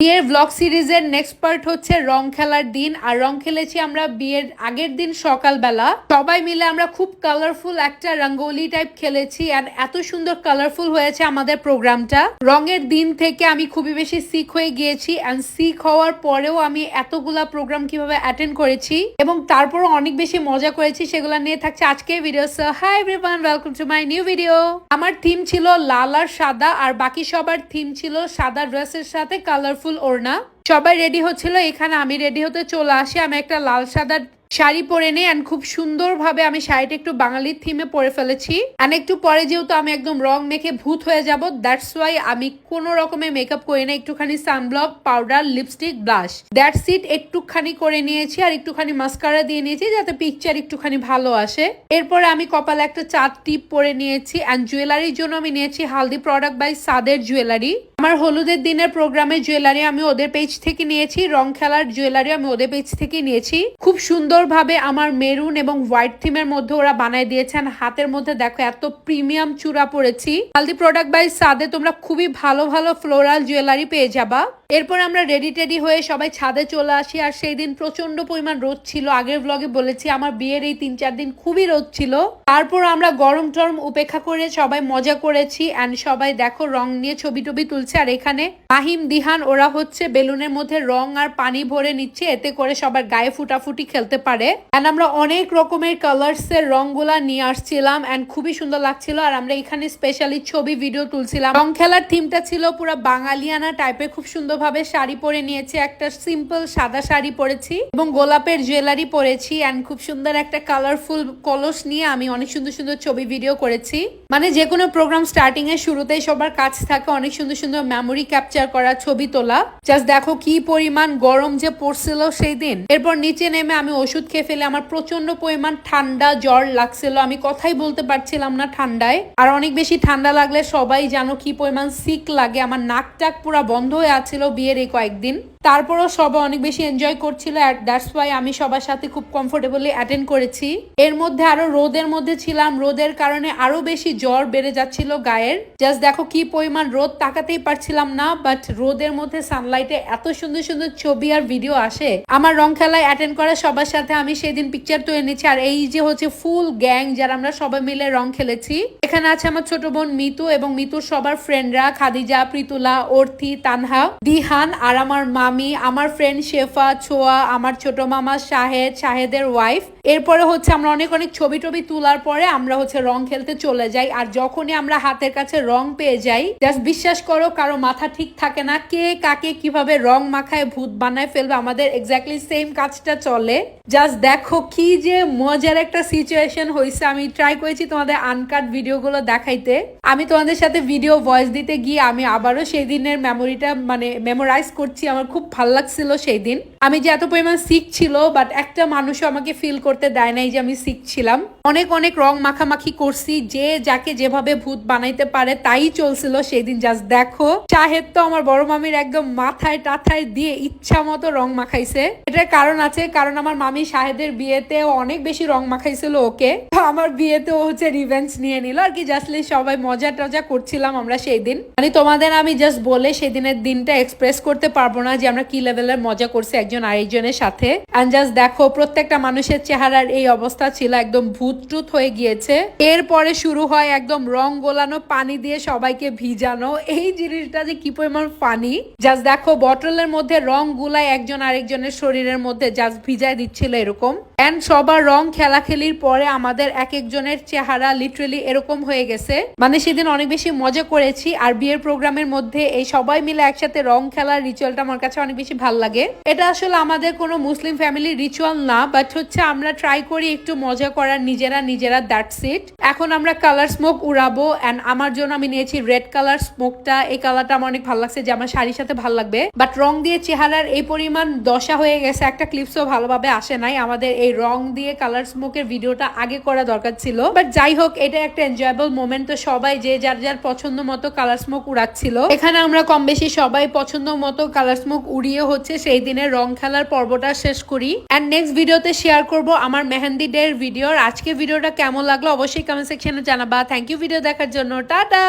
বিয়ের ব্লগ সিরিজের next part হচ্ছে রং খেলার দিন। আর রং খেলেছি আমরা বিয়ের আগের দিন সকালবেলা। সবাই মিলে আমরা খুব কালারফুল একটা রঙ্গোলি টাইপ খেলেছি আর এত সুন্দর কালারফুল হয়েছে আমাদের প্রোগ্রামটা রঙের দিন থেকে আমি খুবই বেশি সিক হয়ে গিয়েছি অ্যান্ড সিক হওয়ার পরেও আমি এতগুলা প্রোগ্রাম কীভাবে অ্যাটেন্ড করেছি এবং তারপরও অনেক বেশি মজা করেছি সেগুলো নিয়ে থাকছে আজকের video hi everyone welcome to my new video আমার থিম ছিল লাল আর সাদা, আর বাকি সবার থিম ছিল সাদা ড্রেসের সাথে কালারফুল ওড়না সবাই রেডি হচ্ছিল, এখানে আমি রেডি হতে চলে আসি। আমি একটা লাল সাদা শাড়ি পরে নেই অ্যান্ড খুব সুন্দরভাবে আমি শাড়িটা একটু বাঙালির থিমে পরে ফেলেছি। অ্যান্ড একটু পরে যেহেতু আমি একদম রং মেখে ভূত হয়ে যাব দ্যাটস ওয়াই আমি কোনো রকমের মেকআপ করি না, একটুখানি sunblock powder lipstick blush that's it একটুখানি করে নিয়েছি আর একটুখানি মাস্কারা দিয়ে নিয়েছি যাতে পিকচার একটুখানি ভালো আসে। এরপরে আমি কপালে একটা চার টিপ পরে নিয়েছি অ্যান্ড জুয়েলারির জন্য আমি নিয়েছি হালদি প্রোডাক্ট বাই সাদের জুয়েলারি আমার হলুদের দিনের প্রোগ্রামে জুয়েলারি আমি ওদের পেজ থেকে নিয়েছি, রং খেলার জুয়েলারি আমি ওদের পেজ থেকে নিয়েছি। খুব সুন্দরভাবে আমার মেরুন এবং হোয়াইট থিমের মধ্যে ওরা বানায় দিয়েছেন। হাতের মধ্যে দেখো এত প্রিমিয়াম চূড়া পড়েছি হালদি প্রোডাক্ট বাই সাদে তোমরা খুবই ভালো ভালো ফ্লোরাল জুয়েলারি পেয়ে যাবা। এরপর আমরা রেডি টেডি হয়ে সবাই ছাদে চলে আসি, আর সেই দিন প্রচণ্ড পরিমাণ রোদ ছিল। আগের ব্লগে বলেছি, আমার বিয়ের এই তিন চার দিন খুবই রোদ ছিল। তারপর আমরা গরম টরম উপেক্ষা করে সবাই মজা করেছি অ্যান্ড সবাই দেখো রং নিয়ে ছবি টবি তুলছে। আর এখানে মাহিম, দিহান, ওরা হচ্ছে বেলুনের মধ্যে রং আর পানি ভরে নিচ্ছে, এতে করে সবার গায়ে ফুটাফুটি খেলতে পারে। অ্যান্ড আমরা অনেক রকমের কালার্স এর রংগুলা নিয়ে আসছিলাম অ্যান্ড খুবই সুন্দর লাগছিল। আর আমরা এখানে স্পেশালি ছবি ভিডিও তুলছিলাম। রং খেলার থিমটা ছিল পুরো বাঙালিয়ানা টাইপের খুব সুন্দরভাবে শাড়ি পরে নিয়েছি, একটা সিম্পল সাদা শাড়ি পরেছি এবং গোলাপের জুয়েলারি পরেছি অ্যান্ড খুব সুন্দর একটা কালারফুল কলস নিয়ে আমি অনেক সুন্দর সুন্দর ছবি ভিডিও করেছি। মানে যে কোনো প্রোগ্রাম স্টার্টিং এর শুরুতেই সবার কাছ থাকে অনেক সুন্দর সুন্দর মেমোরি ক্যাপচার করা, ছবি তোলা। জাস্ট দেখো কি পরিমাণ গরম যে পড়ছিল সেই দিন। এরপর নিচে নেমে আমি ওষুধ খেয়ে ফেলে আমার প্রচণ্ড পরিমাণ ঠান্ডা জ্বর লাগছিল। আমি কথাই বলতে পারছিলাম না ঠান্ডায়। আর অনেক বেশি ঠান্ডা লাগলে সবাই জানো কি পরিমাণ সিক লাগে। আমার নাক টাক পুরা বন্ধ হয়ে আছিল। বিয়ের এই কয়েকদিন। তারপরও সবাই অনেক বেশি এনজয় করছিল দ্যাটস ওয়াই আমি সবার সাথে খুব কমফোর্টেবলি অ্যাটেন্ড করেছি। এর মধ্যে আরও রোদের মধ্যে ছিলাম, রোদের কারণে আরও বেশি জ্বর বেড়ে যাচ্ছিল গায়ের। জাস্ট দেখো কি পরিমাণ রোদ তাকাতেই পারছিলাম না বাট রোদের মধ্যে সানলাইটে এত সুন্দর সুন্দর ছবি আর ভিডিও আসে। আমার রং খেলায় অ্যাটেন্ড করা সবার সাথে আমি সেদিন পিকচার তুলে নিচ্ছি আর এই যে হচ্ছে ফুল গ্যাং যারা আমরা সবাই মিলে রং খেলেছি, এখানে আছে আমার ছোট বোন মিতু এবং মিতুর সবার ফ্রেন্ডরা খাদিজা, প্রীতুলা অর্থি তানহা, দিহান আর আমার মামি আমার ফ্রেন্ড শেফা, ছোয়া, আমার ছোট মামা শাহেদ, শাহেদের ওয়াইফ এরপরে হচ্ছে আমরা অনেক অনেক ছবি টবি তোলার পরে আমরা হচ্ছে রং খেলতে চলে যাই। আর যখনই আমরা হাতের কাছে রং পেয়ে যাই জাস্ট বিশ্বাস করো, কারও মাথা ঠিক থাকে না। কে কাকে কীভাবে রং মাখায়, ভূত বানায় ফেলবে, আমাদের এক্স্যাক্টলি সেম কাজটা চলে। জাস্ট দেখো কি যে মজার একটা সিচুয়েশন হয়েছে আমি ট্রাই করেছি তোমাদের আনকাট ভিডিওগুলো দেখাইতে। আমি তোমাদের সাথে ভিডিও ভয়েস দিতে গিয়ে আমি আবারও সেই দিনের মেমোরিটা মানে মেমোরাইজ করছি। আমার খুব ভালো লাগছিল সেই দিন আমি যে এত পরিমাণ সিক ছিল বাট একটা মানুষও আমাকে ফিল করতে দেয় নাই যে আমি সিক ছিলাম। অনেক অনেক রং মাখামাখি করছি। যে যাকে যেভাবে ভূত বানাইতে পারে, তাই চলছিল সেই দিন জাস্ট দেখো। চাহেদ তো আমার বড় মামির একদম মাথায় টাথায় দিয়ে ইচ্ছা মতো রং মাখাইছে। এটার কারণ আছে, কারণ আমার মামি শাহেদের বিয়েতে অনেক বেশি রং মাখাইছিল ওকে। আমার বিয়েতে ও হচ্ছে রিভেঞ্জ নিয়ে নিল। আর কি জাস্টলি সবাই মজা টজা করছিলাম আমরা সেই দিন। মানে তোমাদের আমি জাস্ট বলে সেদিনের দিনটা এক্সপ্রেস করতে পারব না যে আমরা কি লেভেলের মজা করছি একজন আরেকজনের সাথে। অ্যান্ড জাস্ট দেখো, প্রত্যেকটা মানুষের চেহারার এই অবস্থা ছিল একদম ভূত টুত হয়ে গিয়েছে। এরপরে শুরু হয় একদম রং গোলানো, পানি দিয়ে সবাইকে ভিজানো। এই জিনিসটা যে কি পরিমাণ ফানি জাস্ট দেখো বটলের মধ্যে রং গুলাই একজন আরেকজনের শরীরের মধ্যে জাস্ট ভিজায় দিচ্ছিল। এরকম। এন্ড সবার রং খেলাখেলির পরে আমাদের এক একজনের চেহারা লিটারেলি এরকম হয়ে গেছে। মানে সেদিন অনেক বেশি মজা করেছি আর বিয়ের প্রোগ্রামের মধ্যে এই সবাই মিলে একসাথে রং খেলার রিচুয়ালটা আমার কাছে অনেক বেশি ভালো লাগে। এটা আসলে আমাদের কোনো মুসলিম ফ্যামিলির রিচুয়াল না বাট হচ্ছে আমরা ট্রাই করি একটু মজা করার নিজেরা নিজেরা দ্যাটস ইট এখন আমরা কালার স্মোক উড়াবো অ্যান্ড আমার জন্য আমি নিয়েছি রেড কালার স্মোকটা এই কালারটা আমার অনেক ভালো লাগছে, যে আমার শাড়ির সাথে ভালো লাগবে। বাট রং দিয়ে চেহারার এই পরিমাণ দশা হয়ে গেছে, একটা ক্লিপসও ভালোভাবে আসে নাই, আমাদের এই রং দিয়ে কালার স্মোকের ভিডিওটা আগে করা দরকার ছিল। বাট যাই হোক, এটা একটা এনজয়েবল মোমেন্ট তো সবাই যে যার যার পছন্দ মতো কালার স্মোক উড়াচ্ছিল। এখানে আমরা কম বেশি সবাই পছন্দ মতো কালার স্মোক উড়িয়ে হচ্ছে, সেই দিনের রং খেলার পর্বটা শেষ করি। অ্যান্ড নেক্সট ভিডিওতে শেয়ার করব আমার মেহেন্দি ডে এর ভিডিও আজকে ভিডিওটা কেমন লাগল অবশ্যই কমেন্ট সেকশনে জানাবা। থ্যাংক ইউ ভিডিও দেখার জন্য। টাটা